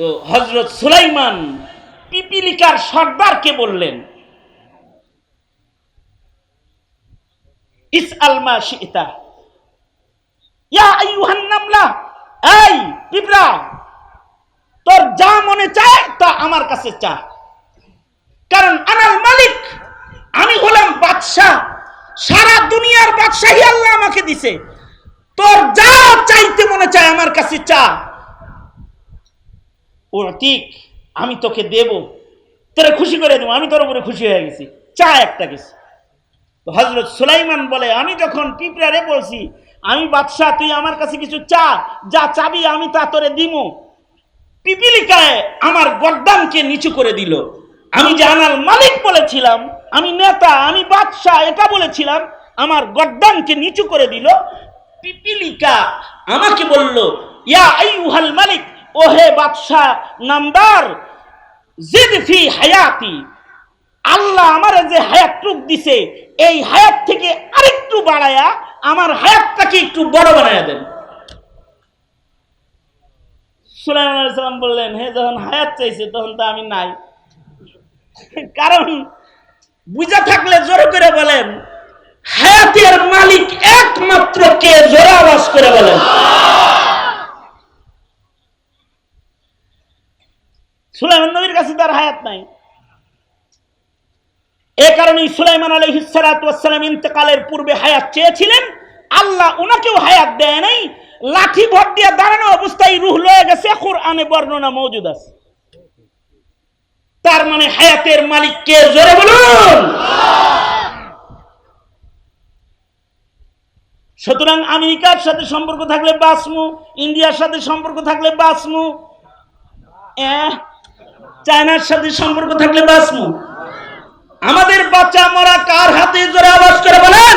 তো হজরত সুলাইমান পিপিলিকার সর্দারকে বললেন, ইস আলমা শিতা। তোর যা মনে চায় তা আমার কাছে চা। কারণ আনাল মালিক, আমি হলাম বাদশাহ। সারা দুনিয়ার বাদশাহী আল্লাহ আমাকে দিছে। তোর যা চাইতে মনে চায় আমার কাছে চা। ও ঠিক, আমি তোকে দেব। তোরে খুশি করে দেবো, আমি তোর উপরে খুশি হয়ে গেছি। চা একটা তো হজরত সুলাইমান বলে, আমি যখন পিঁপড়ারে বলছি, আমি বাদশাহ, তুই আমার কাছে কিছু চা, যা চাবি আমি তা তোরে দিমু। পিপিলিকায় আমার গর্দানকে নিচু করে দিল। আমি যে আনাল মালিক বলেছিলাম, আমি নেতা, আমি বাদশাহ, এটা বলেছিলাম, আমার গর্দানকে নিচু করে দিল। পিপিলিকা আমাকে বলল, ইয়া আইয়ুহাল মালিক ও হে বাদশাহ নামদার, জিদ ফি হায়াতি, আল্লাহ আমারে যে হায়াতটুক দিছে, এই হায়াত থেকে আরেকটু বাড়ায়া আমার হায়াতটাকে একটু বড় বানায়া দেন। সুলাইমান আলাইহিস সালাম বললেন, হে, যখন হায়াত চাইছে, তখন তো আমি নাই। কারণ বুঝা থাকলে জোর করে বলেন, হায়াতের মালিক একমাত্র কে? জোরে আওয়াজ করে বলেন সুলাইমান নবীর কাছে তার হায়াত নাই। এ কারণে সুলাইমান আলহিসালাম ইন্তেকালের পূর্বে হায়াত চেয়েছিলেন। আল্লাহ ওনাকেও হায়াত দেয় নাই। লাঠি ভর দিয়ে দাঁড়ানো অবস্থায় রুহ লয়ে গেছে, কোরআনে বর্ণনা মজুদ আছে। তার মানে হায়াতের মালিক কে? জোরে বলুন। সুতরাং আমেরিকার সাথে সম্পর্ক থাকলে বাসমু ইন্ডিয়ার সাথে সম্পর্ক থাকলে বাসমু চায়নার সাথে সম্পর্ক থাকলে বাসমু আমাদের বাচ্চা মরা কার হাতে জোরে আওয়াজ করে বলেন?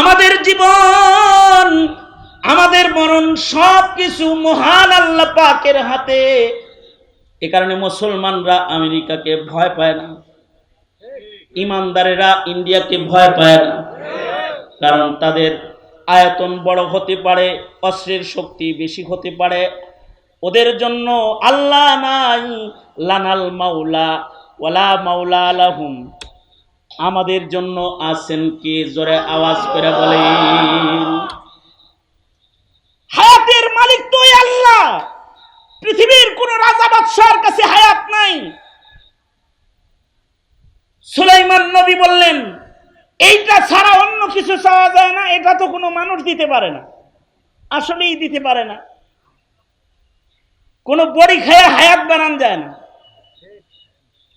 আমাদের জীবন, আমাদের মরণ সব কিছু মহান আল্লাহ পাকের হাতে। এ কারণে মুসলমানরা আমেরিকাকে ভয় পায় না। ইমানদারেরা ইন্ডিয়াকে ভয় পায় না। কারণ তাদের আয়তন বড় হতে পারে, অস্ত্রের শক্তি বেশি হতে পারে ওদের জন্য আল্লাহ নাই, লানাল মাওলা, ওয়ালা মাওলা আলাহুম আমাদের জন্য আছেন কে? জোরে আওয়াজ করে বলেন। হায়াতের মালিক তো আল্লাহ। পৃথিবীর কোন রাজা বাদশার কাছে হায়াত নাই। সুলাইমান নবী বললেন, এইটা ছাড়া অন্য কিছু চাওয়া যায় না, এটা তো কোনো মানুষ দিতে পারে না। আসলেই দিতে পারে না। কোন বড়ি খায়া হায়াত বানান যায় না।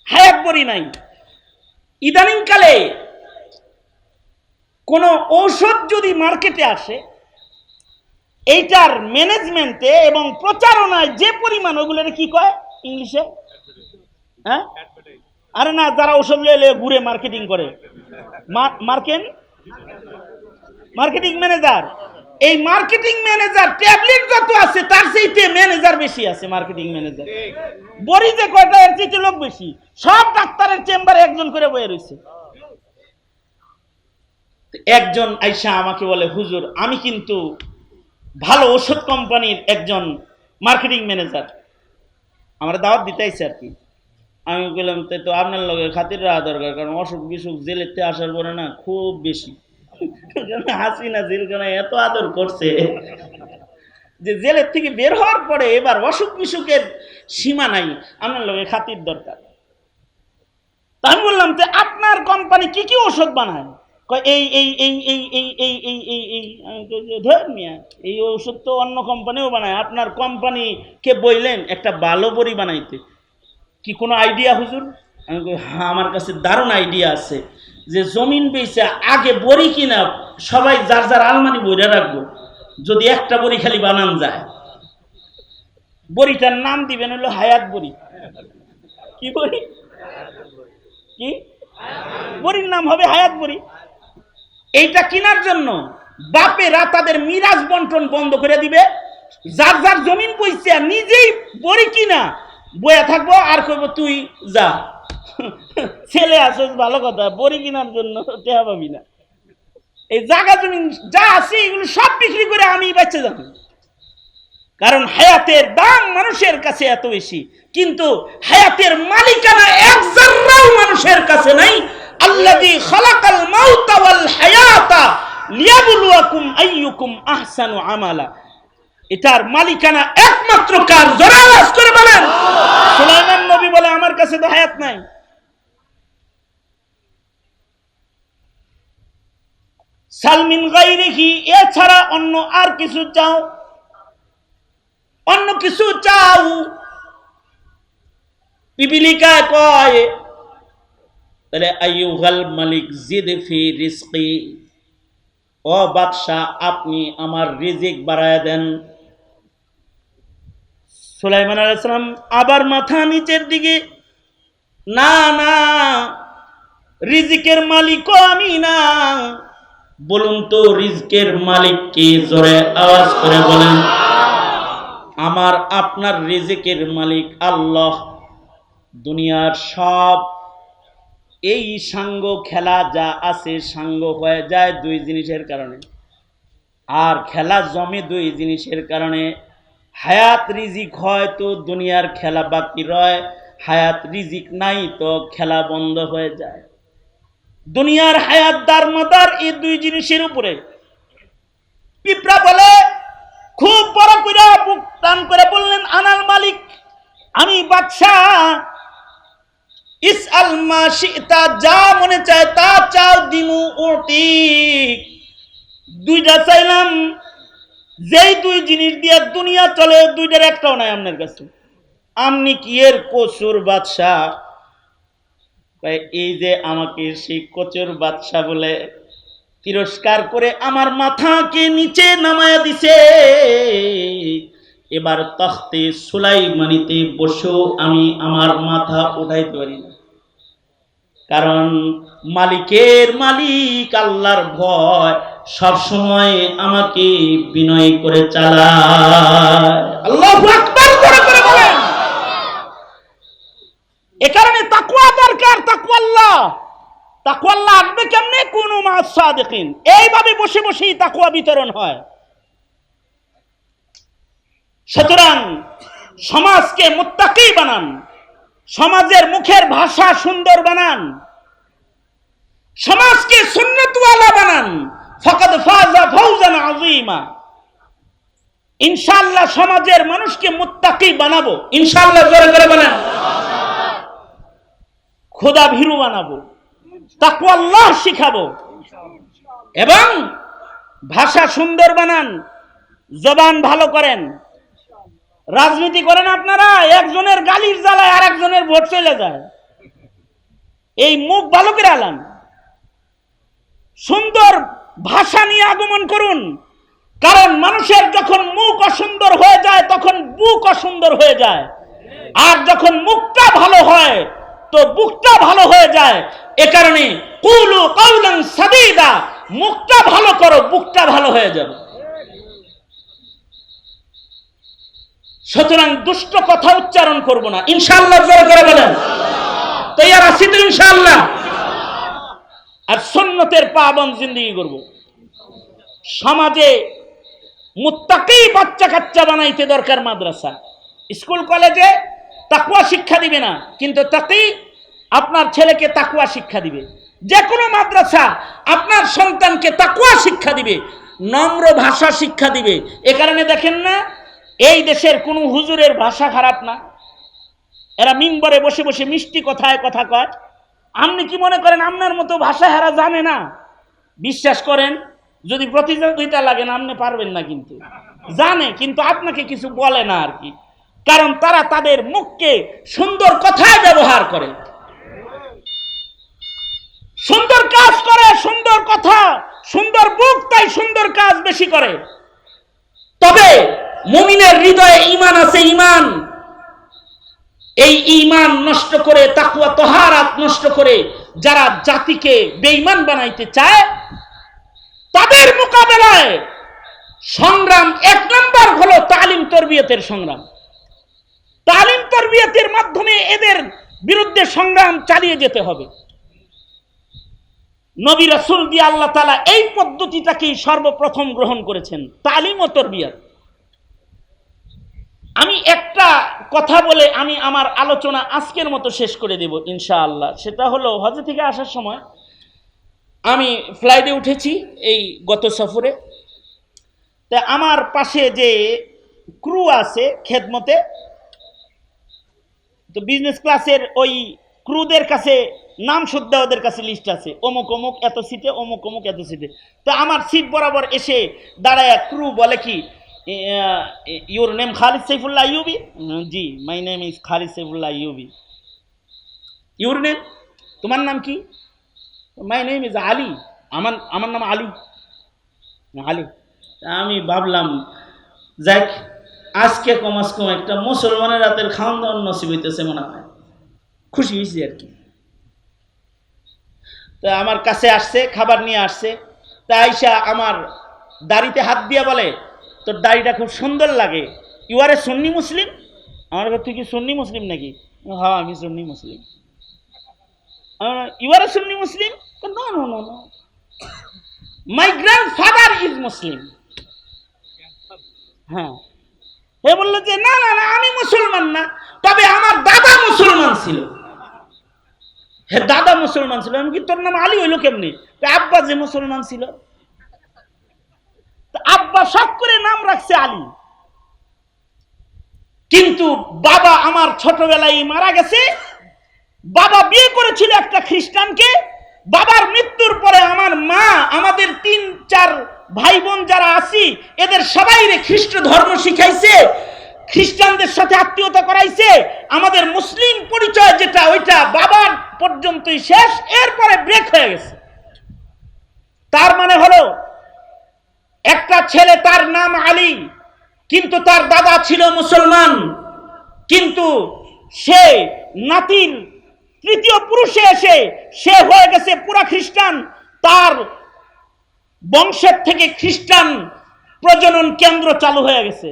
হায়াত বড়ি নাই। ইদানিংকালে কোন ঔষধ যদি মার্কেটে আসে, এইটার ম্যানেজমেন্টে এবং প্রচারণায় যে পরিমাণ ওগুলোর কি কয় ইংলিশে? হ্যাঁ? আরে না, যারা ওষুধ এলে ঘুরে মার্কেটিং করে। মার্কেন? Marketing manager. এই মার্কেটিং ম্যানেজার ট্যাবলেট যত আছে তার চাইতে ম্যানেজার বেশি আছে মার্কেটিং ম্যানেজার বড়ি যে কয়টা এর চাইতে লোক বেশি। সব ডাক্তারের চেম্বারে একজন করে বয়ে রয়েছে একজন আইসা আমাকে বলে হুজুর আমি কিন্তু ভালো ওষুধ কোম্পানির একজন মার্কেটিং ম্যানেজার আমার দাওয়াত দিতে আইছে আর কি। আমি বললাম তো আপনার লগে খাতির রাখা দরকার কারণ অসুখ বিসুখ জেলেতে আসার পরে না খুব বেশি। হাসিনা জেলখানায় এত আদর করছে যে জেলের থেকে বের হওয়ার পরে এবার অসুখ বিসুখের সীমা নাই আপনার লগে খাতির দরকার আমি বললাম যে আপনার কোম্পানি কি কি ওষুধ বানায় এই এই এই এই এই এই এই এই এই আমি কই যে, ধর মিয়া এই ওষুধ তো অন্য কোম্পানিও বানায় আপনার কোম্পানিকে বললেন একটা ভালো বড়ি বানাইতে কি কোনো আইডিয়া হুজুর আমি হ্যাঁ আমার কাছে দারুণ আইডিয়া আছে যে জমিন বেচে আগে বড়ি কিনা, সবাই যার যার আলমারি বইরে রাখব। যদি একটা বড়ি খালি বানান যায়। বড়িটার নাম দিবেন হলো হায়াত বড়ি। কি বড়ি? কি? বড়ির নাম হবে হায়াত বড়ি। এইটা কেনার জন্য বাপেরা তাদের মিরাজ বন্টন বন্ধ করে দিবে। যার যার জমিন বইছে, নিজেই বড়ি কিনা বয়া থাকব, আর কইব, তুই যা। ছেলে আসস ভালো কথা, বড়ি কেনার জন্য টেহা পাবি না। এই জায়গা জমিন যা আছে, এগুলো সব বিক্রি করে আমি বাচ্চা যাব। কারণ হায়াতের দাম মানুষের কাছে এত বেশি, কিন্তু হায়াতের মালিকানা এক মানুষের কাছে নাই। আল্লাযী খালাকাল মাউতা ওয়াল হায়াতা লিয়াবলুয়াকুম আইয়ুকুম আহসানু আমালা। এটার মালিকানা একমাত্র কার? জোরে আওয়াজ করে বলেন। সুলাইমান নবী বলে আমার কাছে তো হায়াত নাই। সালমিন গাইরিহি এছাড়া অন্য আর কিছু চাও? অন্য কিছু চাও? পিপিলিকায় কয়, তাহলে আইয়ুহাল মালিক, জিদ ফি রিজকি। ও বাদশাহ, আপনি আমার রিজিক বাড়ায় দেন। সুলাইমান আলাইসালাম আবার মাথা নিচের দিকে, না না, রিজিকের মালিকও আমি না। বলুন তো, রিজকের মালিক কি? জোরে আওয়াজ করে বলেন। আমার, আপনার রিজিকের মালিক আল্লাহ। দুনিয়ার সব এই সাঙ্গ খেলা যা আছে, সাঙ্গ হয়ে যায় দুই জিনিসের কারণে। আর খেলা জমে দুই জিনিসের কারণে। হায়াত রিজিক হয় তো দুনিয়ার খেলা বাকি রয়, হায়াত রিজিক নাই তো খেলা বন্ধ হয়ে যায়। দুনিয়ার হায়াত, দার মাদার, এই দুই জিনিসের উপরে। পিঁপড়া বলে, খুব বড় করে বুক টান করে বললেন, আনাল মালিক, আমি বাদশাহ। ইস যা মনে চায় তা চাও দিমু দুইটা চাইলাম, যেই দুই জিনিস দিয়ে দুনিয়া চলে, দুইটার একটাও নাই আপনার কাছে। আপনি কি এর কচুর বাদশাহ? এই যে আমাকে সেই কচুর বাদশাহ বলে তিরস্কার করে আমার মাথাকে নিচে নামায়া দিছে, এবার তখতে সুলাইমানিতে বসেও আমি আমার মাথা উঠাইতে পারি না। কারণ মালিকের মালিক আল্লাহর ভয়, সব সময় আমাকে বিনয় করে চালায়। আল্লাহ করে এ কারণে তাকুয়া দরকার তাকুয়াল্লাহ তাকুয়াল্লাহ আসবে কেমনে? কোন সাদেকিন। এইভাবে বসে বসেই তাকুয়া বিতরণ হয়। সুতরাং সমাজকে মুত্তাকি বানান, সমাজের মুখের ভাষা সুন্দর বানান, সমাজকে সুন্নতওয়ালা বানান। ফকদ ফাজা ফৌজান আযীমা। ইনশাআল্লাহ সমাজের মানুষকে মুত্তাকি বানাবো। ইনশাআল্লাহ জোরে জোরে বানান। খোদা ভীরু বানাবো তাকওয়াল্লাহ শিখাবো। এবং ভাষা সুন্দর বানান, জবান ভালো করেন। রাজনীতি করেন আপনারা, একজনের গালির জ্বালায় আর একজনের ভোট চলে যায়। এই মুখ ভালো করে আলান। সুন্দর ভাষা নিয়ে আগমন করুন। কারণ মানুষের যখন মুখ অসুন্দর হয়ে যায়, তখন বুক অসুন্দর হয়ে যায়। আর যখন মুখটা ভালো হয় তো বুকটা ভালো হয়ে যায়, এ কারণে কুলু কাউলান সাদিদা মুখটা ভালো করো বুকটা ভালো হয়ে যাবে। সুতরাং দুষ্ট কথা উচ্চারণ করব না। ইনশাআল্লাহ জোরে করে বলেন। তৈয়ার আছি তো ইনশাআল্লাহ। আর সুন্নতের পাবন জিন্দগি করব। সমাজে মুত্তাকি বাচ্চা কাচ্চা বানাইতে দরকার মাদ্রাসা। স্কুল কলেজে তাকুয়া শিক্ষা দিবে না। কিন্তু তাতেই আপনার ছেলেকে তাকুয়া শিক্ষা দিবে। যে কোনো মাদ্রাসা আপনার সন্তানকে তাকুয়া শিক্ষা দিবে, নম্র ভাষা শিক্ষা দিবে। এ কারণে দেখেন না, এই দেশের কোনো হুজুরের ভাষা খারাপ না। এরা মিম্বরে বসে বসে মিষ্টি কথায় কথা কয়। আপনি কি মনে করেন আপনার মতো ভাষা হেরা জানে না? বিশ্বাস করেন, যদি প্রতিযোগিতা লাগে না, আপনি পারবেন না কিন্তু। জানে, কিন্তু আপনাকে কিছু বলে না আর কি। কারণ তারা তাদের মুখকে সুন্দর কথায় ব্যবহার করে। সুন্দর কাজ করে, সুন্দর কথা, সুন্দর বুক, তাই সুন্দর কাজ বেশি করে। তবে মুমিনের হৃদয়ে ইমান আছে ইমান এই ইমান নষ্ট করে তাকুয়া তহারাত নষ্ট করে যারা জাতিকে বেঈমান বানাইতে চায়, তাদের মোকাবেলায় সংগ্রাম এক নম্বর হলো তালিম তরবিয়তের সংগ্রাম। মাধ্যমে এদের বিরুদ্ধে সংগ্রাম চালিয়ে যেতে হবে। নবী রাসূল দিয়ে আল্লাহ তাআলা এই পদ্ধতিটাকেই সর্বপ্রথম গ্রহণ করেছেন, তালিম ও তরবিয়ত। আমি একটা কথা বলে আমি আমার আলোচনা আজকের মতো শেষ করে দেব ইনশাআল্লাহ। সেটা হলো হজে থেকে আসার সময় আমি ফ্লাইটে উঠেছি এই গত সফরে। তা আমার পাশে যে ক্রু আছে খেদমতে তো বিজনেস ক্লাসের ওই ক্রুদের কাছে নাম শুদ্ধা ওদের কাছে লিস্ট আছে। অমুক অমুক, এত সিটে অমুক অমুক, এত সিটে তো আমার সিট বরাবর এসে দাঁড়ায় ক্রু বলে কি ইউর নেম খালিদ সাইফুল্লাহ ইউবি জি my name is Khalid Saifullah UV your name তোমার নাম কি? মাই নেম ইজ আলী আমার আমার নাম আলী? আলী? আমি ভাবলাম যাক আজকে কমাস কম একটা মুসলমানের রাতের খাওয়ান দাওয়ান নসিব হইতেছে মনে হয়। খুশি হয়েছি আর কি। তা আমার কাছে আসছে, খাবার নিয়ে আসছে। তা আইসা আমার দাড়িতে হাত দিয়া বলে, তোর দাড়িটা খুব সুন্দর লাগে। ইউ আর এ সুন্নি মুসলিম আমার তুই কি সুন্নি মুসলিম নাকি? হ্যাঁ আমি সুন্নি মুসলিম you are a Sunni Muslim my grandfather is Muslim হ্যাঁ। হে বলল যে, না না না, আমি মুসলমান না, তবে আমার দাদা মুসলমান ছিল। হে দাদা মুসলমান ছিল? আমি কি তোর নাম আলী হইল কেমনি? আব্বা যে মুসলমান ছিল। আব্বা শখ করে নাম রাখছে আলী। কিন্তু বাবা আমার ছোটবেলায় মারা গেছে। বাবা বিয়ে করেছিল একটা খ্রিস্টানকে। বাবার মৃত্যুর পরে আমার মা আমাদের তিন, চার ভাই বোন যারা আছি, এদের সবাই রে খ্রিস্ট ধর্ম শিখাইছে, খ্রিস্টানদের সাথে আত্মীয়তা করাইছে। আমাদের মুসলিম পরিচয় যেটা, ওইটা বাবার পর্যন্তই শেষ, এরপরে ব্রেক হয়ে গেছে। তার মানে হলো, একটা ছেলে তার নাম আলী, কিন্তু তার দাদা ছিল মুসলমান, কিন্তু সে নাতির তৃতীয় পুরুষে এসে সে হয়ে গেছে পুরা খ্রিস্টান। তার বংশের থেকে খ্রিস্টান প্রজনন কেন্দ্র চালু হয়ে গেছে।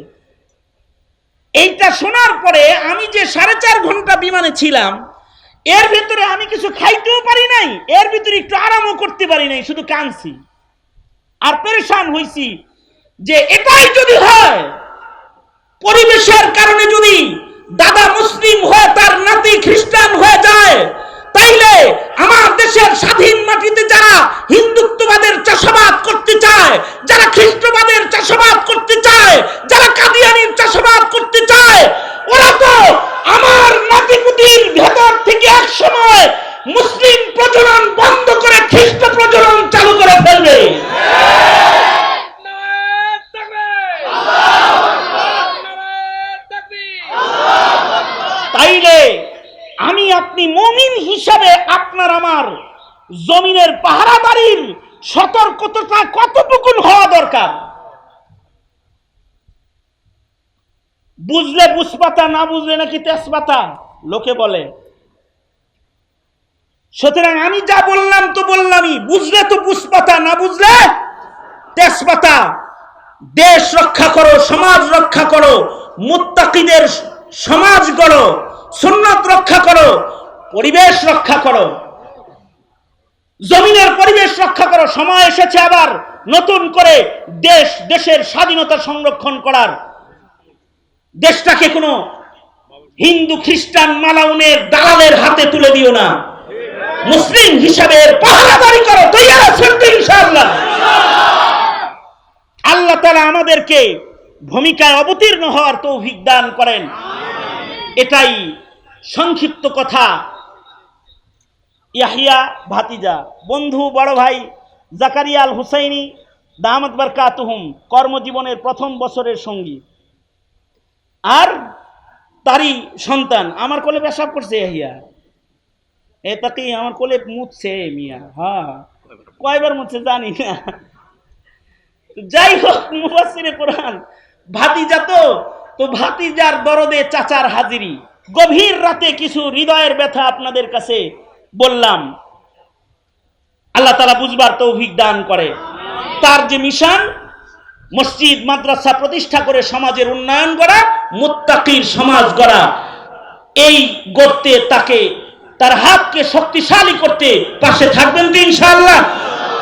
এইটা শোনার পরে আমি যে সাড়ে চার ঘণ্টা বিমানে ছিলাম, এর ভিতরে আমি কিছু খাইতেও পারি নাই, এর ভিতরে একটু আরামও করতে পারি নাই, শুধু কাঁদছি। আর পেরেশান হইছি যে এটাই যদি হয়, পরিবেশের কারণে যদি দাদা মুসলিম হয়ে তার নাতি খ্রিস্টান হয়ে যায়, তাইলে আমার দেশের স্বাধীন মাটিতে যারা হিন্দুত্ববাদের চাষাবাদ করতে চায় যারা খ্রিস্টবাদের চাষাবাদ করতে চায় যারা কাদিয়ানির চাষাবাদ করতে চায় ওরা তো আমার নাতিপুতির ভেতর থেকে এক সময় মুসলিম প্রজনন বন্ধ করে খ্রিস্ট প্রজনন চালু করে ফেলবে নারায়ণ তাকবীর নারায়ণ তাকবীর তাইলে আমি আপনি মমিন হিসাবে আপনার আমার জমিনের পাহারাদারির সতর্কতা কতটুকু হওয়া দরকার? বুঝলে বুঝপাতা না বুঝলে নাকি তেজপাতা লোকে বলে। সুতরাং আমি যা বললাম তো বললামই, বুঝলে তো বুঝপাতা না বুঝলে তেজপাতা দেশ রক্ষা করো, সমাজ রক্ষা করো, মুত্তাকিদের সমাজ গড়ো, সুন্নত রক্ষা করো, পরিবেশ রক্ষা করো। জমিনের পরিবেশ রক্ষা করো, সময় এসেছে আবার নতুন করে দেশ, দেশের স্বাধীনতা সংরক্ষণ করার। দেশটাকে কোনো হিন্দু, খ্রিস্টান, মালাউনের দালালের হাতে তুলে দিও না। মুসলিম হিসাবে পাহারাদারি করো তৈরি ইনশাআল্লাহ। আল্লাহ তালা আমাদেরকে ভূমিকায় অবতীর্ণ হওয়ার তৌফিক দান করেন। এটাই সংক্ষিপ্ত কথা। ইয়াহিয়া ভাতিজা, বন্ধু, বড় ভাই জাকারিয়া আল হুসাইনি, দামত বারকাতুহুম, কর্মজীবনের প্রথম বছরের সঙ্গী। আর তারই সন্তান, আমার কোলে পেশাব করছে ইয়াহিয়া। এ তাকে আমার কোলে মুছছে মিয়া হ্যাঁ। কয়বার মুছছে জানি না। যাই হোক মুফাসিরে কোরআন। ভাতিজা তো তো ভাতিজার দরদে চাচার হাজিরি। গভীর রাতে কিছু হৃদয়ের ব্যথা আপনাদের কাছে বললাম। আল্লাহ তালা বুঝবার তৌফিক দান করে। তার যে মিশন, মসজিদ, মাদ্রাসা প্রতিষ্ঠা করে সমাজের উন্নয়ন করা, মুত্তাকির সমাজ গড়া, এই গড়তে তাকে, তার হাতকে শক্তিশালী করতে পাশে থাকবেন তো ইনশাআল্লাহ?